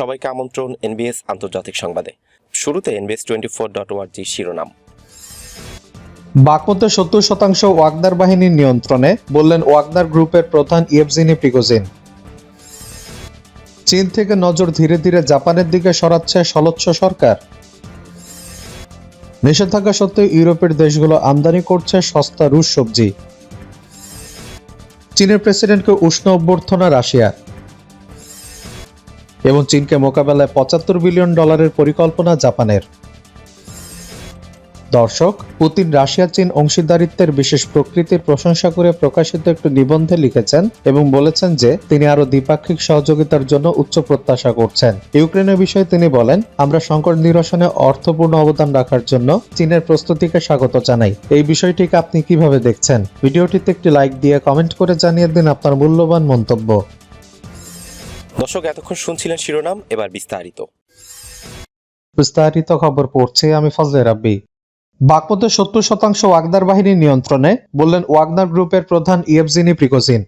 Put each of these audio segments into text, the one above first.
সবাইকে আমন্ত্রণ এনবিএস আন্তর্জাতিক সংবাদে। শুরুতে এনবিএস টোয়েন্টি ফোর ডট শিরোনাম। বাকমতে সত্তর শতাংশ ওয়াগদার বাহিনীর নিয়ন্ত্রণে, বললেন ওয়াগদার গ্রুপের প্রধান ইয়েভজিনি প্রিগোজিন। চীন থেকে নজর ধীরে ধীরে জাপানের দিকে সরাচ্ছে সলচ্ছ সরকার। নিষেধাজ্ঞা সত্ত্বেও ইউরোপের দেশগুলো আমদানি করছে সস্তা রুশ সবজি। চীনের প্রেসিডেন্টকে উষ্ণ অভ্যর্থনা রাশিয়ার। এবং চীনকে মোকাবেলায় পঁচাত্তর বিলিয়ন ডলারের পরিকল্পনা জাপানের। দর্শক, পুতিন রাশিয়া চীন অংশীদারিত্বের বিশেষ প্রকৃতির প্রশংসা করে প্রকাশিত একটি নিবন্ধে লিখেছেন এবং বলেছেন যে তিনি আরও দ্বিপাক্ষিক সহযোগিতার জন্য উচ্চ প্রত্যাশা করছেন। ইউক্রেনের বিষয়ে তিনি বলেন, আমরা সংকট নিরসনে অর্থপূর্ণ অবদান রাখার জন্য চীনের প্রস্তুতিকে স্বাগত জানাই। এই বিষয়টিকে আপনি কীভাবে দেখছেন? ভিডিওটিতে একটি লাইক দিয়ে কমেন্ট করে জানিয়ে দিন আপনার মূল্যবান মন্তব্য। দর্শক, এতক্ষণ শুনছিলেন শিরোনাম, এবার বিস্তারিত। বিস্তারিত খবর পড়ছে আমি ফজলে রাব্বি। বাগপথে সত্তর শতাংশ ওয়াগদার বাহিনীর নিয়ন্ত্রণে, বললেন ওয়াগনার গ্রুপের প্রধান ইয়েবজিনি প্রিগোজিন।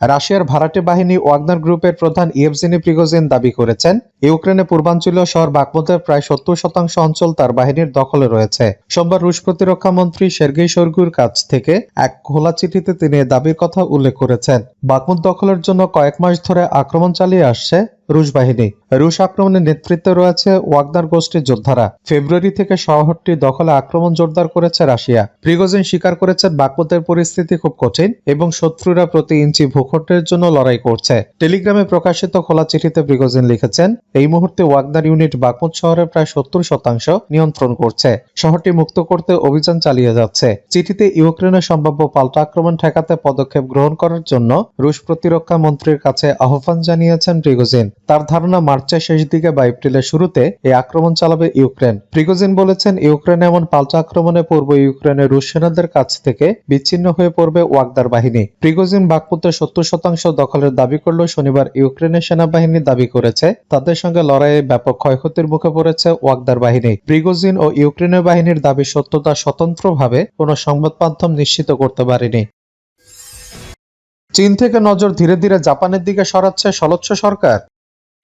রাশিয়ার ভাড়াটে বাহিনী ওয়াগনার গ্রুপের প্রধান ইয়েভজিনি প্রিগোজিন দাবি করেছেন ইউক্রেনের পূর্বাঞ্চলীয় শহর বাকমুতের প্রায় সত্তর শতাংশ অঞ্চল তার বাহিনীর দখলে রয়েছে। সোমবার রুশ প্রতিরক্ষা মন্ত্রী সের্গেই সর্গুর কাছ থেকে এক খোলা চিঠিতে তিনি দাবির কথা উল্লেখ করেছেন। বাকমুত দখলের জন্য কয়েক মাস ধরে আক্রমণ চালিয়ে আসছে রুশ বাহিনী। রুশ আক্রমণের নেতৃত্বে রয়েছে ওয়াগনার গোষ্ঠীর যোদ্ধারা। ফেব্রুয়ারি থেকে শহরটি দখলে আক্রমণ জোরদার করেছে রাশিয়া। প্রিগোজিন স্বীকার করেছেন বাকমুতের পরিস্থিতি খুব কঠিন এবং শত্রুরা প্রতি ইঞ্চি ভূখণ্ডের জন্য লড়াই করছে। টেলিগ্রামে প্রকাশিত খোলা চিঠিতে প্রিগোজিন লিখেছেন, এই মুহূর্তে ওয়াগনার ইউনিট বাকমুত শহরের প্রায় সত্তর শতাংশ নিয়ন্ত্রণ করছে। শহরটি মুক্ত করতে অভিযান চালিয়ে যাচ্ছে। চিঠিতে ইউক্রেনের সম্ভাব্য পাল্টা আক্রমণ ঠেকাতে পদক্ষেপ গ্রহণ করার জন্য রুশ প্রতিরক্ষা মন্ত্রীর কাছে আহ্বান জানিয়েছেন প্রিগোজিন। তার ধারণা মার্চের শেষ দিকে বা এপ্রিলের শুরুতে এই আক্রমণ চালাবে ইউক্রেন। প্রিগোজিন বলেছেন, ইউক্রেনে এমন পাল্টা আক্রমণে পূর্ব ইউক্রেনের রুশ সেনাদের কাছ থেকে বিচ্ছিন্ন হয়ে পড়বে ওয়াগদার বাহিনী। প্রিগোজিন বাগপুতের সত্তর শতাংশ দখলের দাবি করলেও শনিবার ইউক্রেনের সেনাবাহিনী দাবি করেছে, তাদের সঙ্গে লড়াইয়ে ব্যাপক ক্ষয়ক্ষতির মুখে পড়েছে ওয়াগদার বাহিনী। প্রিগোজিন ও ইউক্রেনের বাহিনীর দাবি সত্যতা স্বতন্ত্রভাবে কোনো সংবাদ মাধ্যম নিশ্চিত করতে পারেনি। চীন থেকে নজর ধীরে ধীরে জাপানের দিকে সরাচ্ছে সলচ্ছ সরকার।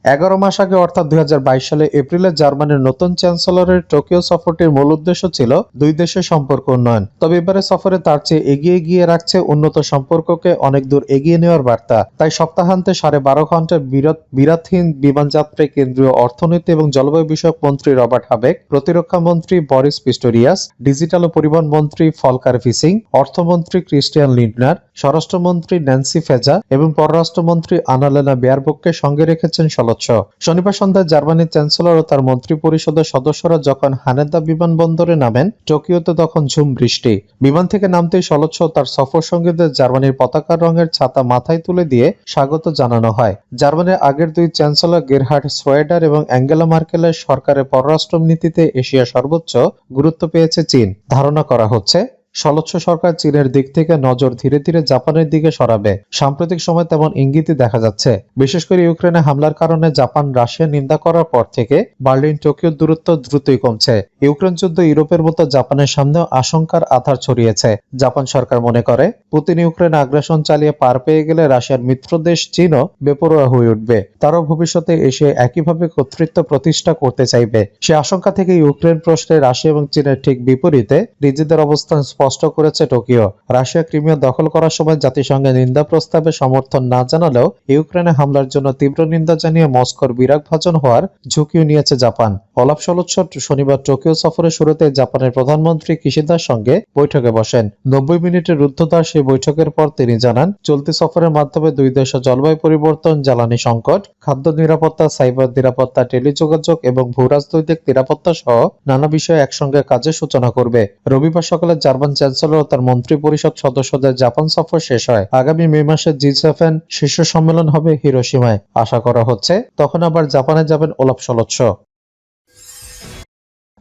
এগারো মাস আগে, অর্থাৎ দু হাজার বাইশ সালে এপ্রিলে, জার্মানির নতুন চ্যান্সেলরের টোকিও সফরটির মূল উদ্দেশ্য ছিল দুই দেশের সম্পর্ক উন্নয়ন। তবে এবারে সফরে তার চেয়ে এগিয়ে গিয়ে রাখছে উন্নত সম্পর্ককে অনেক দূর এগিয়ে নেওয়ার বার্তা। তাই সপ্তাহান্তে সাড়ে বারো ঘণ্টার বিরত বিরাটহীন বিমানযাত্রায় কেন্দ্রীয় অর্থনীতি এবং জলবায়ু বিষয়ক মন্ত্রী রবার্ট হাবেক, প্রতিরক্ষা মন্ত্রী বরিস পিস্টোরিয়াস, ডিজিটাল ও পরিবহন মন্ত্রী ফলকার ফিসিং অর্থমন্ত্রী ক্রিস্টিয়ান লিন্ডনার স্বরাষ্ট্রমন্ত্রী ন্যান্সি ফেজা এবং পররাষ্ট্রমন্ত্রী আনালেনা বেয়ারবককে সঙ্গে রেখেছেন সলচ্ছ। শনিবার সন্ধ্যায় জার্মানির চ্যান্সেলর ও তার মন্ত্রী পরিষদের সদস্যরা যখন হানেদা বিমানবন্দরে নামেন, টোকিওতে তখন ঝুম বৃষ্টি। বিমান থেকে নামতেই সলচ্ছ তার সফর সঙ্গীদের জার্মানির পতাকা রঙের ছাতা মাথায় তুলে দিয়ে স্বাগত জানানো হয়। জার্মানির আগের দুই চ্যান্সেলর গেরহার্ড সোয়েডার এবং অ্যাঙ্গেলা মার্কেলের সরকারের পররাষ্ট্র নীতিতে এশিয়া সর্বোচ্চ গুরুত্ব পেয়েছে চীন। ধারণা করা হচ্ছে সলচ্ছ সরকার চীনের দিক থেকে নজর ধীরে ধীরে জাপানের দিকে সরাবে। সাম্প্রতিক সময় তেমন ইঙ্গিতই দেখা যাচ্ছে। বিশেষ করে ইউক্রেনে হামলার কারণে জাপান রাশিয়া নিন্দা করার পর থেকে বার্লিন, টোকিওর দূরত্ব দ্রুতই কমছে। ইউক্রেন যুদ্ধ ইউরোপের মতো জাপানের সামনেও আশঙ্কার আধার ছড়িয়েছে। জাপান সরকার মনে করে, পুতিন ইউক্রেন আগ্রাসন চালিয়ে পার পেয়ে গেলে রাশিয়ার মিত্র দেশ চীনও বেপরোয়া হয়ে উঠবে। তারাও ভবিষ্যতে এসে একইভাবে কর্তৃত্ব প্রতিষ্ঠা করতে চাইবে। সে আশঙ্কা থেকে ইউক্রেন প্রশ্নে রাশিয়া এবং চীনের ঠিক বিপরীতে নিজেদের অবস্থান স্পষ্ট করেছে টোকিও। রাশিয়া ক্রিমিয়া দখল করার সময় জাতিসংঘের নিন্দা প্রস্তাবে সমর্থন না জানালেও ইউক্রেনে হামলার জন্য তীব্র নিন্দা জানিয়ে মস্কোর বিরাগ ভাজন হওয়ার ঝুঁকিও নিয়েছে জাপান। অলাপ সলচ্ছ শনিবার টোকিও সফরের শুরুতে জাপানের প্রধানমন্ত্রী কিশিদার সঙ্গে বৈঠকে বসেন। নব্বই মিনিটের রুদ্ধদ্বার সেই বৈঠকের পর তিনি জানান, চলতি সফরের মাধ্যমে দুই দেশের জলবায়ু পরিবর্তন, জ্বালানি সংকট, খাদ্য নিরাপত্তা, সাইবার নিরাপত্তা, টেলিযোগাযোগ এবং ভূরাজনৈতিক নিরাপত্তা সহ নানা বিষয়ে একসঙ্গে কাজের সূচনা করবে। রবিবার সকালে জার্মান চ্যান্সেলর ও তার মন্ত্রী পরিষদ সদস্যদের জাপান সফর শেষ হয়। আগামী মে মাসে জি সেভেন শীর্ষ সম্মেলন হবে হিরোসীমায় আশা করা হচ্ছে তখন আবার জাপানে যাবেন ওলাপ সলৎস।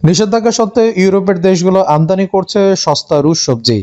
নিষেধাজ্ঞা সত্ত্বেও ইউরোপের দেশগুলো আমদানি করছে সস্তা রুশ সবজি।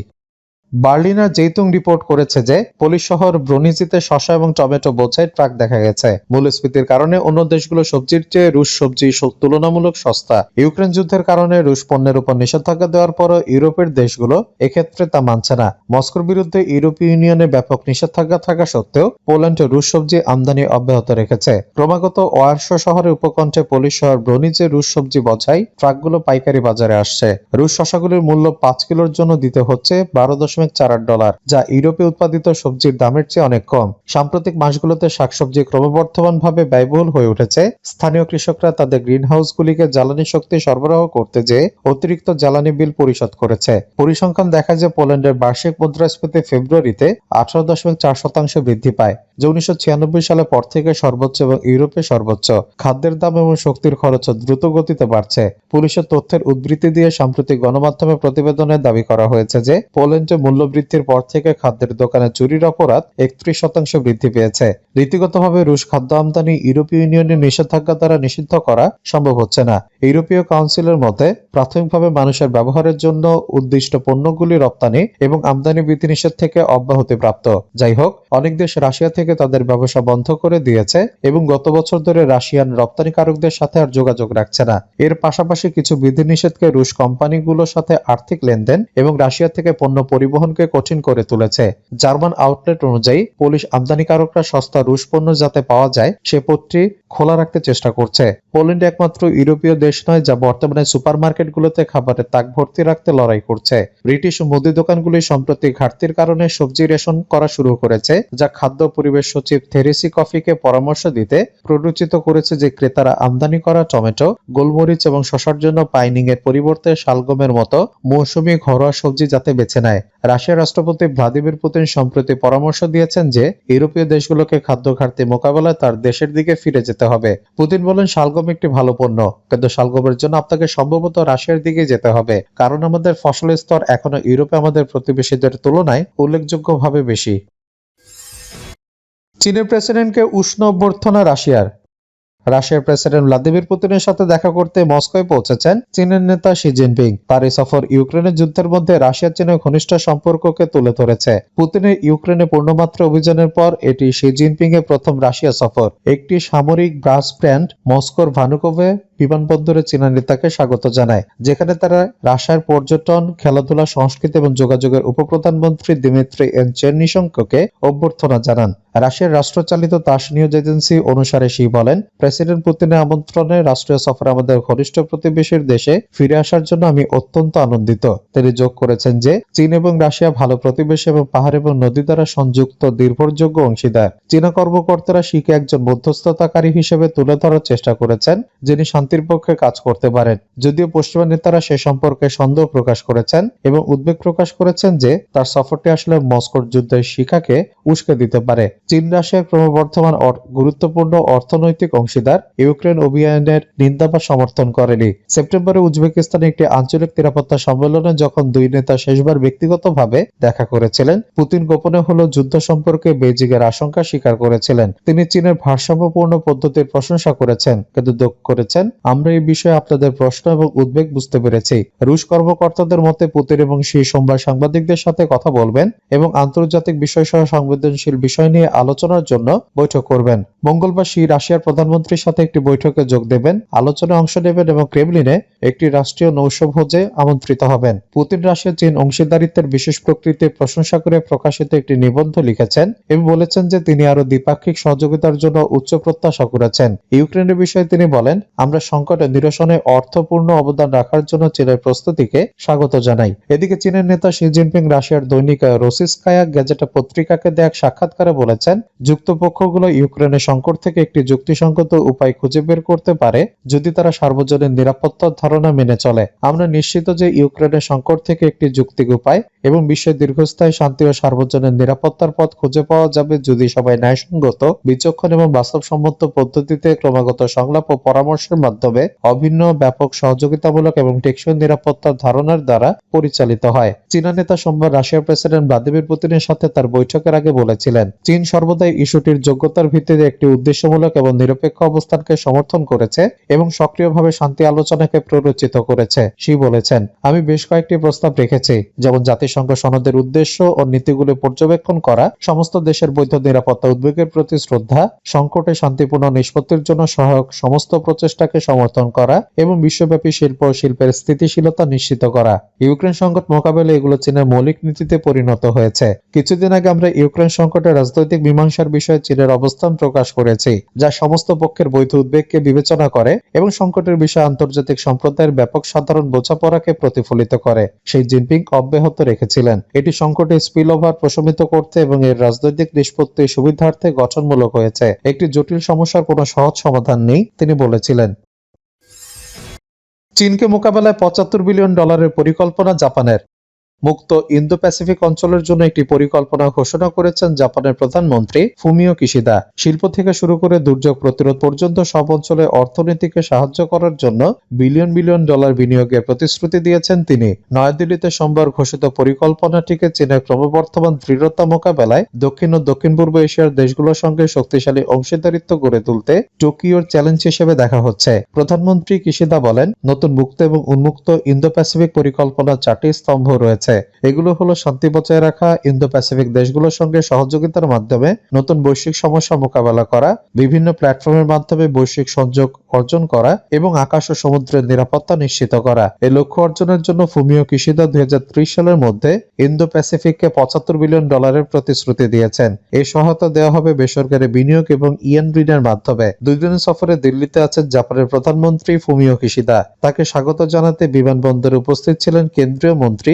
বার্লিনার জেইতুং রিপোর্ট করেছে যে, পোলিশ শহর ব্রোনিজিতে শসা এবং টমেটো বোঝাই ট্রাক দেখা গেছে। মূল্যস্ফীতির কারণে অন্য দেশগুলো সবজির চেয়ে রুশ সবজি তুলনামূলক সস্তা। ইউক্রেন যুদ্ধের কারণে রুশ পণ্যের উপর নিষেধাজ্ঞা দেওয়ার পরও ইউরোপের দেশগুলো এক্ষেত্রে তা মানছে না। মস্কোর বিরুদ্ধে ইউরোপীয় ইউনিয়নে ব্যাপক নিষেধাজ্ঞা থাকা সত্ত্বেও পোল্যান্ড রুশ সবজি আমদানি অব্যাহত রেখেছে। ক্রমাগত ওয়ারশো শহরের উপকণ্ঠে পোলিশ শহর ব্রোনিজে রুশ সবজি বছাই ট্রাকগুলো পাইকারি বাজারে আসছে। রুশ শশাগুলির মূল্য পাঁচ কিলোর জন্য দিতে হচ্ছে বারো দশমিক চার আট ডলার, যা ইউরোপে উৎপাদিত সবজির দামের চেয়ে অনেক কম। সাম্প্রতিক মাসগুলোতে শাকসবজি ক্রমবর্ধমানভাবে ব্যয়বহুল হয়ে উঠেছে। স্থানীয় কৃষকরা তাদের গ্রিনহাউসগুলিকে জ্বালানি শক্তি সরবরাহ করতে যেয়ে অতিরিক্ত জ্বালানি বিল পরিশোধ করেছে। পরিসংখ্যান দেখা যায় পোল্যান্ডের বার্ষিক মুদ্রাস্ফীতি ফেব্রুয়ারিতে আঠারো দশমিক চার শতাংশ বৃদ্ধি পায়, যা উনিশশো সালে পর থেকে সর্বোচ্চ এবং ইউরোপে সর্বোচ্চ। খাদ্যের দাম এবং শক্তির খরচ দ্রুত গতিতে বাড়ছে। পুলিশের তথ্যের উদ্ধৃতি দিয়ে সাম্প্রতিক গণমাধ্যমে প্রতিবেদনে দাবি করা হয়েছে যে পোল্যান্ডে মূল্যবৃদ্ধির পর থেকে খাদ্যের দোকানে চুরির অপরাধ একত্রিশ শতাংশ বৃদ্ধি পেয়েছে। রীতিগতভাবে রুশ খাদ্য আমদানি ইউরোপীয় ইউনিয়নের নিষেধাজ্ঞা দ্বারা নিষিদ্ধ করা সম্ভব হচ্ছে না। ইউরোপীয় কাউন্সিলের মতে প্রাথমিকভাবে মানুষের ব্যবহারের জন্য উদ্দিষ্ট পণ্যগুলি রপ্তানি এবং আমদানি বিধিনিষেধ থেকে অব্যাহতি প্রাপ্ত। যাই হোক, অনেক দেশ রাশিয়া থেকে তাদের ব্যবসা বন্ধ করে দিয়েছে এবং গত বছর ধরে রাশিয়ান রপ্তানিকারকদের সাথে আর যোগাযোগ রাখছে না। এর পাশাপাশি কিছু বিধিনিষেধকে রুশ কোম্পানিগুলোর সাথে আর্থিক লেনদেন এবং রাশিয়া থেকে পণ্য পরিবহনকে কঠিন করে তুলেছে। জার্মান আউটলেট অনুযায়ী, পুলিশ আমদানিকারকরা সস্তা রুশ পণ্য যাতে পাওয়া যায়, সে পথটি খোলা রাখতে চেষ্টা করছে। পোল্যান্ড একমাত্র ইউরোপীয় দেশ নয় যা বর্তমানে সুপারমার্কেটগুলোতে খাবারের তাক ভর্তি রাখতে লড়াই করছে। ব্রিটিশ মুদি দোকানগুলি সম্প্রতি ঘাটতির কারণে সবজি রেশন করা শুরু করেছে, যা খাদ্য পরিবেশ সচিব থেরেসি কফিকে পরামর্শ দিতে প্ররোচিত করেছে যে ক্রেতারা আমদানি করা টমেটো, গোলমরিচ এবং শসার জন্য পাইনিং এর পরিবর্তে শালগমের মতো মৌসুমী ঘরোয়া সবজি যাতে বেছে নেয়। রাশিয়ার রাষ্ট্রপতি ভ্লাদিমির পুতিন সম্প্রতি পরামর্শ দিয়েছেন যে, ইউরোপীয় দেশগুলোকে খাদ্য ঘাটতি মোকাবেলায় তার দেশের দিকে ফিরে যেতে হবে। পুতিন বলেন, শালগম একটি ভালো পণ্য, কিন্তু শালগমের জন্য আপনাকে সম্ভবত রাশিয়ার দিকে যেতে হবে। কারণ আমাদের ফসলের স্তর এখনও ইউরোপে আমাদের প্রতিবেশীদের তুলনায় উল্লেখযোগ্যভাবে বেশি। চীনের প্রেসিডেন্টকে উষ্ণ অভ্যর্থনা রাশিয়ার। রাশিয়ার প্রেসিডেন্ট ভ্লাদিমির পুতিনের সাথে দেখা করতে মস্কোয় পৌঁছেছেন চীনের নেতা শি জিনপিং। তার এই সফর ইউক্রেনের যুদ্ধের মধ্যে রাশিয়া চীনের ঘনিষ্ঠ সম্পর্ককে তুলে ধরেছে। পুতিনের ইউক্রেনে পূর্ণমাত্রা অভিযানের পর এটি শি জিনপিং এর প্রথম রাশিয়া সফর। একটি সামরিক ব্রাস ব্র্যান্ড মস্কোর ভানুকোভে বিমানবন্দরে চীনা নেতাকে স্বাগত জানায়, যেখানে তারা রাশিয়ার পর্যটন, খেলাধুলা, সংস্কৃতি এবং যোগাযোগের উপপ্রধানমন্ত্রী দিমিত্রি এন চেরনিশঙ্ককে অভ্যর্থনা জানান। রাশিয়ার রাষ্ট্রচালিত তাস নিউজ এজেন্সি অনুসারে সি বলেন, প্রেসিডেন্ট পুতিনের আমন্ত্রণে রাষ্ট্রীয় সফরে আমাদের ঘনিষ্ঠ প্রতিবেশীর দেশে ফিরে আসার জন্য আমি অত্যন্ত আনন্দিত। তিনি যোগ করেছেন যে, চীন এবং রাশিয়া ভালো প্রতিবেশী এবং পাহাড় এবং নদী দ্বারা সংযুক্ত নির্ভরযোগ্য অংশীদার। চীনা কর্মকর্তারা শিকে একজন মধ্যস্থতাকারী হিসেবে তুলে ধরার চেষ্টা করেছেন, যিনি শান্তির পক্ষে কাজ করতে পারেন। যদিও পশ্চিমা নেতারা সে সম্পর্কে সন্দেহ প্রকাশ করেছেন এবং উদ্বেগ প্রকাশ করেছেন যে তার সফরটি আসলে মস্কোর যুদ্ধের শিখাকে উস্কে দিতে পারে। চীন রাশিয়ার ক্রমবর্ধমান গুরুত্বপূর্ণ অর্থনৈতিক অংশীদার ইউক্রেন অভিযানের নিন্দা বা সমর্থন করেনি। সেপ্টেম্বরে উজবেকিস্তানে একটি আঞ্চলিক নিরাপত্তা সম্মেলনে যখন দুই নেতা শেষবার ব্যক্তিগতভাবে দেখা করেছিলেন, পুতিন গোপনে হলো যুদ্ধ সম্পর্কে বেজিং এর আশঙ্কা স্বীকার করেছিলেন। তিনি চীনের ভারসাম্যপূর্ণ পদ্ধতির প্রশংসা করেছেন, কিন্তু দুঃখ করেছেন আমরা এই বিষয়ে আপনাদের প্রশ্ন এবং উদ্বেগ বুঝতে পেরেছি। রুশ কর্মকর্তাদের মতে পুতিন এবং শি সোমবার সাংবাদিকদের সাথে কথা বলবেন এবং আন্তর্জাতিক বিষয় সহ সংবেদনশীল বিষয় নিয়ে আলোচনার জন্য বৈঠক করবেন। মঙ্গলবার শি রাশিয়ার প্রধানমন্ত্রীর সাথে একটি বৈঠকে যোগ দেবেন। আলোচনায় অংশ নেবেন এবং ক্রেমলিনে একটি রাষ্ট্রীয় নৌশভোজে আমন্ত্রিত হবেন। পুতিন রাশিয়া চীন অংশীদারিত্বের বিশেষ প্রকৃতির প্রশংসা করে প্রকাশিত একটি নিবন্ধ লিখেছেন এবং বলেছেন যে তিনি আরও দ্বিপাক্ষিক সহযোগিতার জন্য উচ্চ প্রত্যাশা করেছেন। ইউক্রেনের বিষয়ে তিনি বলেন, আমরা সংকটে নিরসনে অর্থপূর্ণ অবদান রাখার জন্য চীনের প্রস্তুতিকে স্বাগত জানাই। এদিকে চীনের নেতা শি জিনপিং রাশিয়ার দৈনিক রোসিসকায়া গ্যাজেটা পত্রিকাকে দেয়া এক সাক্ষাৎকারে বলেছেন, যুক্তপক্ষগুলো ইউক্রেনের সংকট থেকে একটি যুক্তিসঙ্গত উপায় খুঁজে বের করতে পারে যদি তারা সার্বজনীন নিরাপত্তার ধারণা মেনে চলে। আমরা নিশ্চিত যে ইউক্রেনের সংকট থেকে একটি যুক্তিক উপায় এবং বিশ্বের দীর্ঘস্থায়ী শান্তি ও সার্বজনীন নিরাপত্তার পথ খুঁজে পাওয়া যাবে যদি সবাই ন্যায়সঙ্গত, বিচক্ষণ এবং বাস্তবসম্মত পদ্ধতিতে ক্রমাগত সংলাপ ও পরামর্শের মাধ্যমে মাধ্যমে অভিন্ন, ব্যাপক, সহযোগিতামূলক এবং টেকসই নিরাপত্তার ধারণার দ্বারা পরিচালিত হয়। চীনা নেতা সোমবার রাশিয়ার প্রেসিডেন্ট ভ্লাদিমির পুতিনের সাথে তার বৈঠকের আগে বলেছিলেন, চীন সর্বদাই ইস্যুটির যোগ্যতার ভিত্তিতে একটি উদ্দেশ্যমূলক এবং নিরপেক্ষ অবস্থানকে সমর্থন করেছে এবং সক্রিয়ভাবে শান্তি আলোচনাকে প্ররোচিত করেছে। শি বলেছেন, আমি বেশ কয়েকটি প্রস্তাব রেখেছি, যেমন জাতিসংঘ সনদের উদ্দেশ্য ও নীতিগুলি পর্যবেক্ষণ করা, সমস্ত দেশের বৈধ নিরাপত্তা উদ্বেগের প্রতি শ্রদ্ধা, সংকটে শান্তিপূর্ণ নিষ্পত্তির জন্য সহায়ক সমস্ত প্রচেষ্টাকে সমর্থন করা এবং বিশ্বব্যাপী শিল্প শিল্পের স্থিতিশীলতা নিশ্চিত করা। ইউক্রেন সংকট মোকাবেলা এগুলো চীনের মৌলিক নীতিতে পরিণত হয়েছে। কিছুদিন আগে আমরা ইউক্রেন সংকটের রাজনৈতিক মীমাংসার বিষয়ে চীনের অবস্থান প্রকাশ করেছি, যা সমস্ত পক্ষের বৈধ উদ্বেগকে বিবেচনা করে এবং সংকটের বিষয়ে আন্তর্জাতিক সম্প্রদায়ের ব্যাপক সাধারণ বোঝাপড়াকে প্রতিফলিত করে, সেই জিনপিং অব্যাহত রেখেছিলেন। এটি সংকটে স্পিল ওভার প্রশমিত করতে এবং এর রাজনৈতিক নিষ্পত্তি সুবিধার্থে গঠনমূলক হয়েছে। একটি জটিল সমস্যার কোনো সহজ সমাধান নেই, তিনি বলেছিলেন। চীনকে মোকাবেলায় পঁচাত্তর বিলিয়ন ডলারের পরিকল্পনা জাপানের। মুক্ত ইন্দো প্যাসিফিক অঞ্চলের জন্য একটি পরিকল্পনা ঘোষণা করেছেন জাপানের প্রধানমন্ত্রী ফুমিও কিশিদা। শিল্প থেকে শুরু করে দুর্যোগ প্রতিরোধ পর্যন্ত সব অঞ্চলে অর্থনীতিকে সাহায্য করার জন্য বিলিয়ন বিলিয়ন ডলার বিনিয়োগের প্রতিশ্রুতি দিয়েছেন তিনি। নয়াদিল্লিতে সোমবার ঘোষিত পরিকল্পনাটিকে চীনের ক্রমবর্ধমান দৃঢ়তা মোকাবেলায় দক্ষিণ ও দক্ষিণ পূর্ব এশিয়ার দেশগুলোর সঙ্গে শক্তিশালী অংশীদারিত্ব গড়ে তুলতে টোকিওর চ্যালেঞ্জ হিসেবে দেখা হচ্ছে। প্রধানমন্ত্রী কিশিদা বলেন, নতুন মুক্ত এবং উন্মুক্ত ইন্দো প্যাসিফিক পরিকল্পনার চারটি স্তম্ভ রয়েছে। এগুলো হলো শান্তি বজায় রাখা ইন্দো প্যাসিফিক দেশগুলোর সঙ্গে সহযোগিতার মাধ্যমে নতুন বৈশ্বিক সমস্যা মোকাবেলা করা, বিভিন্ন প্ল্যাটফর্মের মাধ্যমে বৈশ্বিক সংযোগ অর্জন করা এবং আকাশ ও সমুদ্রের নিরাপত্তা নিশ্চিত করা। এই লক্ষ্য অর্জনের জন্য ফুমিও কিশিদা দুই সালের মধ্যে ইন্দো প্যাসিফিককে পঁচাত্তর বিলিয়ন ডলারের প্রতিশ্রুতি দিয়েছেন। এই সহায়তা দেওয়া হবে বেসরকারি বিনিয়োগ এবং ইএন ঋণের মাধ্যমে। দুই দিনের সফরে দিল্লিতে আছেন জাপানের প্রধানমন্ত্রী ফুমিও কিশিদা। তাকে স্বাগত জানাতে বিমানবন্দরে উপস্থিত ছিলেন কেন্দ্রীয় মন্ত্রী